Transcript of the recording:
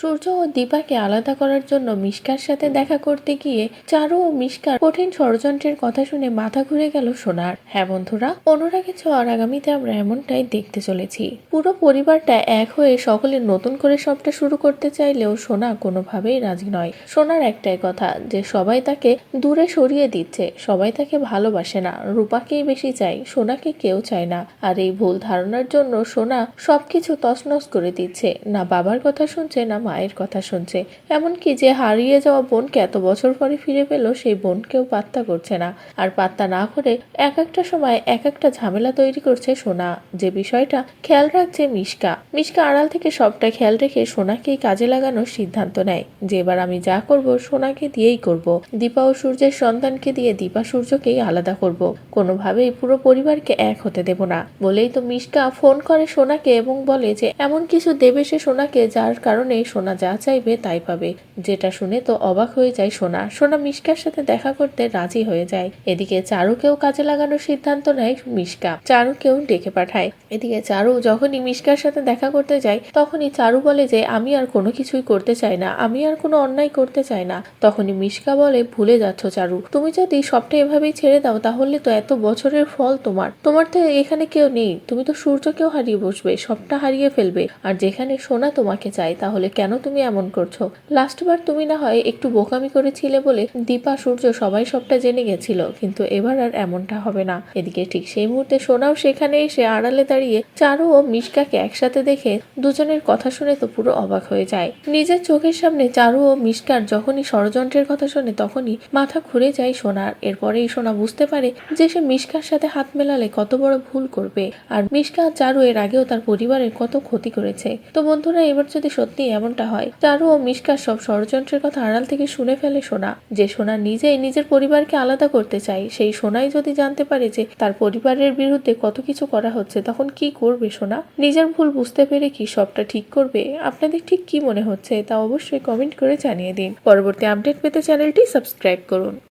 সূর্য ও দীপাকে আলাদা করার জন্য মিশকার সাথে দেখা করতে গিয়ে চারু ও মিশকার কঠিন ষড়যন্ত্রের কথা শুনে মাথা ঘুরে গেল সোনার। হ্যাঁ বন্ধুরা, অনুরাগের ছোঁয়ার আগামীতে আমরা এমনটাই দেখতে চলেছি। পুরো পরিবারটা এক হয়ে সকলে নতুন করে সবটা শুরু করতে চাইলেও সোনা কোনোভাবেই রাজি নয়। সোনার একটাই কথা, যে সবাই তাকে দূরে সরিয়ে দিচ্ছে, সবাই তাকে ভালোবাসে না, রূপাকেই বেশি চাই সোনাকে কেউ চায় না। আর এই ভুল ধারণার জন্য সোনা সবকিছু তছনছ করে দিচ্ছে, না বাবার কথা শুনছে, না মায়ের কথা শুনছে। এমনকি যে হারিয়ে যাওয়া বোনকে এত বছর পরে ফিরে পেল, সেই বোনকেও পাত্তা করছে না। আর পাত্তা না করে এক একটা সময় এক একটা ঝামেলা তৈরি করছে সোনা। যে বিষয়টা খেয়াল রাখছে মিশকা। মিশকা আড়াল থেকে সবটা খেয়াল রেখে সোনাকেই কাজে লাগানোর সিদ্ধান্ত নেয়। যে এবার আমি যা করব, সোনাকে দিয়েই করব। দীপা ও সূর্যের সন্তানকে দিয়ে দীপা সূর্যকেই আলাদা করব। কোনোভাবেই পুরো পরিবারকে এক হতে দেব না। বলেই তো মিশকা ফোন করে সোনাকে এবং বলে যে, এমন কিছু দেবে সে সোনাকে যার কারণে সোনা যা চাইবে তাই পাবে। যেটা শুনে তো অবাক হয়ে যায় সোনা। সোনা মিশকার সাথে দেখা করতে রাজি হয়ে যায়। এদিকে চারুকেও কাজে লাগানোর সিদ্ধান্ত নেয় মিশকা। চারুকেও ডেকে পাঠায়। এদিকে চারু যখনই মিশকার সাথে দেখা করতে যায়, তখনই চারু বলে যে, আমি আর কোনো কিছুই করতে চাই না। আমি আর কোনো অন্যায় করতে চাই না। তখনই মিশকা বলে, ভুলে যাচ্ছ চারু। তুমি যদি সবটা এভাবেই ছেড়ে দাও, তাহলে তো এত বছরের ফল তোমার। তোমার তো এখানে কেউ নেই। তুমি তো সূর্যকেও হারিয়ে বসবে, সবটা হারিয়ে ফেলবে। আর যেখানে সোনা তোমাকে চাই তাহলে কেন তুমি এমন করছ? লাস্টবার তুমি না হয় একটু বোকামি করেছিলে বলে দীপা, সূর্য সবাই সবটা জেনে গেছিল, কিন্তু এবার আর এমনটা হবে না। এদিকে ঠিক সেই মুহূর্তে সোনাও সেখানে এসে আড়ালে দাঁড়িয়ে চারু ও মিশকাকে একসাথে দেখে দুজনের কথা শুনে তো পুরো অবাক হয়ে যায়। নিজের চোখের সামনে চারু ও মিশকার যখনই ষড়যন্ত্রের কথা শোনে তখনই মাথা ঘুরে যায় সোনার। এরপরেই সোনা বুঝতে পারে যে সে মিশকার সাথে হাত মেলালে কত বড় ভুল করবে। আর মিশকা চারু এর আগেও তার পরিবারের কত ক্ষতি করেছে। তো বন্ধুরা, এবার যদি সত্যি এমনটা হয়। চারু ও মিশকার সব ষড়যন্ত্রের কথা আড়াল থেকে শুনে ফেলে সোনা। যে সোনা নিজেই নিজের পরিবারকে আলাদা করতে চায়, সেই সোনাই যদি জানতে পারে যে তার পরিবারের বিরুদ্ধে কত কিছু করা হচ্ছে, তখন কি করবে সোনা? নিজের ভুল বুঝতে পেরে কি সবটা ঠিক করবে? আপনাদের ঠিক কি মনে হচ্ছে তা অবশ্যই কমেন্ট করে জানিয়ে দিন। পরবর্তী আপডেট পেতে চ্যানেলটি সাবস্ক্রাইব করুন।